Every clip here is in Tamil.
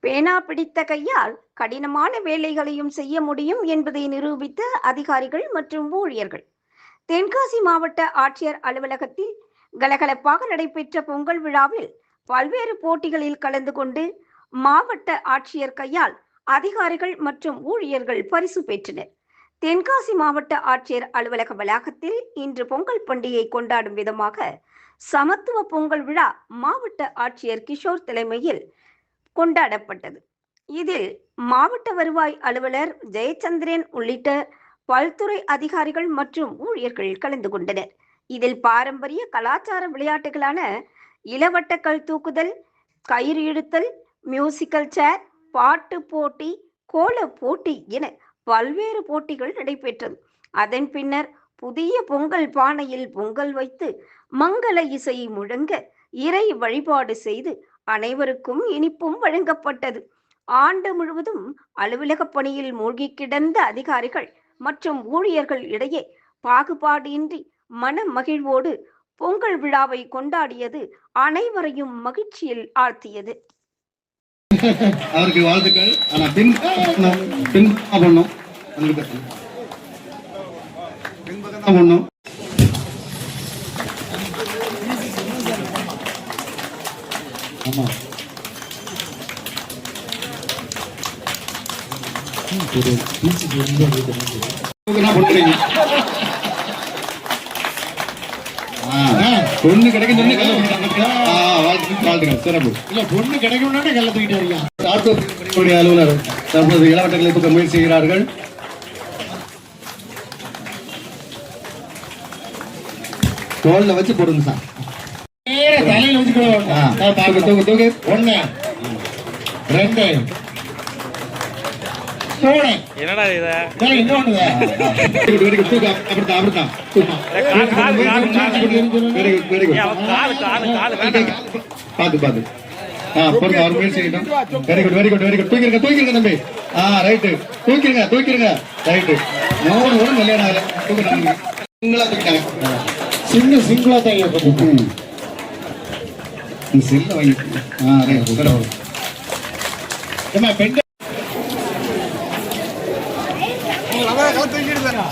பேனா பிடித்த கையால் கடினமான வேலைகளையும் செய்ய முடியும் என்பதை நிரூபித்த அதிகாரிகள் மற்றும் ஊழியர்கள். தென்காசி மாவட்ட ஆட்சியர் அலுவலகத்தில் கலகலப்பாக நடைபெற்ற பொங்கல் விழாவில் பல்வேறு போட்டிகளில் கலந்து கொண்டு மாவட்ட ஆட்சியர் கையால் அதிகாரிகள் மற்றும் ஊழியர்கள் பரிசு பெற்றனர். தென்காசி மாவட்ட ஆட்சியர் அலுவலக வளாகத்தில் இன்று பொங்கல் பண்டிகை கொண்டாடும் விதமாக சமத்துவ பொங்கல் விழா மாவட்ட ஆட்சியர் கிஷோர் தலைமையில் கொண்டாடப்பட்டது. இதில் மாவட்ட வருவாய் அலுவலர் ஜெயச்சந்திரன் உள்ளிட்ட பல்துறை அதிகாரிகள் மற்றும் ஊழியர்கள் கலந்து கொண்டனர். இதில் பாரம்பரிய கலாச்சார விளையாட்டுகளான இளவட்டக்கல் தூக்குதல் கயிறு இழுத்தல் மியூசிக்கல் சேர் பாட்டு போட்டி கோல போட்டி என பல்வேறு போட்டிகள் நடைபெற்றது. அதன் பின்னர் புதிய பொங்கல் பானையில் பொங்கல் வைத்து மங்கள இசை முழங்க இறை வழிபாடு செய்து அனைவருக்கும் இனிப்பும் வழங்கப்பட்டது. ஆண்டு முழுவதும் அலுவலக பணியில் மூழ்கி கிடந்த அதிகாரிகள் மற்றும் ஊழியர்கள் இடையே பாகுபாடின்றி மன மகிழ்வோடு பொங்கல் விழாவை கொண்டாடியது அனைவரையும் மகிழ்ச்சியில் ஆழ்த்தியது. அவருக்கு வாழ்த்துக்கள். உங்களுக்கு என்ன பொண்ணு கிடைக்கும் சொன்னே கல்ல வாழ்த்துக்கள் வாழ்த்துக்கள். சிறப்பு. இல்ல பொண்ணு கிடைக்கணும்னா கல்ல தூக்கிட்டு வரீங்க. ஆட்டோடைய அலுவலர் தற்போது இளவட்டங்களை தூக்க முயற்சி செய்கிறார்கள். தோல்ல வச்சு போடுங்க சார். நேர தலையில வச்சுக்கணும் ஆ, தூக்கு தூக்கு ஒண்ணு ரெண்டு. என்னடா இது? சரி இன்னொன்னு அப்படித்தான் அப்படித்தான் பாத்து பாத்து. பொறுங்க அவர் முயற்சி செய்யட்டும். Very good very good very good. தூக்கிருங்க தூக்கிருங்க தம்பி. ஆ ரைட்டு. தூக்கிருங்க தூக்கிருங்க. ரைட்டு. மூணு ஒரு கல்யாணம் ஆகல தூக்கிட்டாங்க. சின்ன சிங்கிளா தான் ஏற்பட்டு ம். செல்ல வாங்கி ஆ ரைட் சிறப்பு ஏமா பெண் ஆ,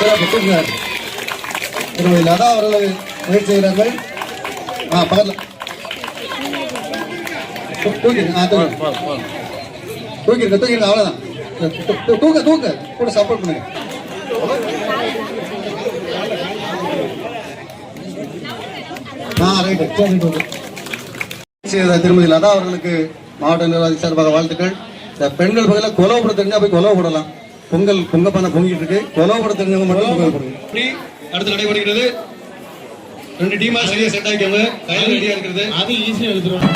சிறப்பு திருமதி லதா அவர்கள் முயற்சி செய்கிறார்கள். ஆ பக்கத்தில். தூ- தூக்கிருங்க ஆ தூக்கு. தூக்கிருங்க தூக்கிருங்க அவ்வளோதான் தூக்க தூக்க கூட சப்போர்ட் பண்ணுங்க. ஆ ரைட்டு சரி செய்த திருமதி லதா அவர்களுக்கு மாவட்ட நிர்வாகி சார்பாக வாழ்த்துக்கள். இந்த பெண்கள் பகுதியில் தெரிஞ்சா போய் கொலவு போடலாம் பொங்கல் பொங்கப்பானை பொங்கிட்டு இருக்கு. கொலவப்பட தெரிஞ்சவங்க மட்டும் அடுத்து நடைபெறுகிறது. ரெண்டு டீமா சரியா செட் ஆகிக்கோங்க கையில் ரெடியா இருக்கிறது. அது ஈஸியா எடுத்துருவோம்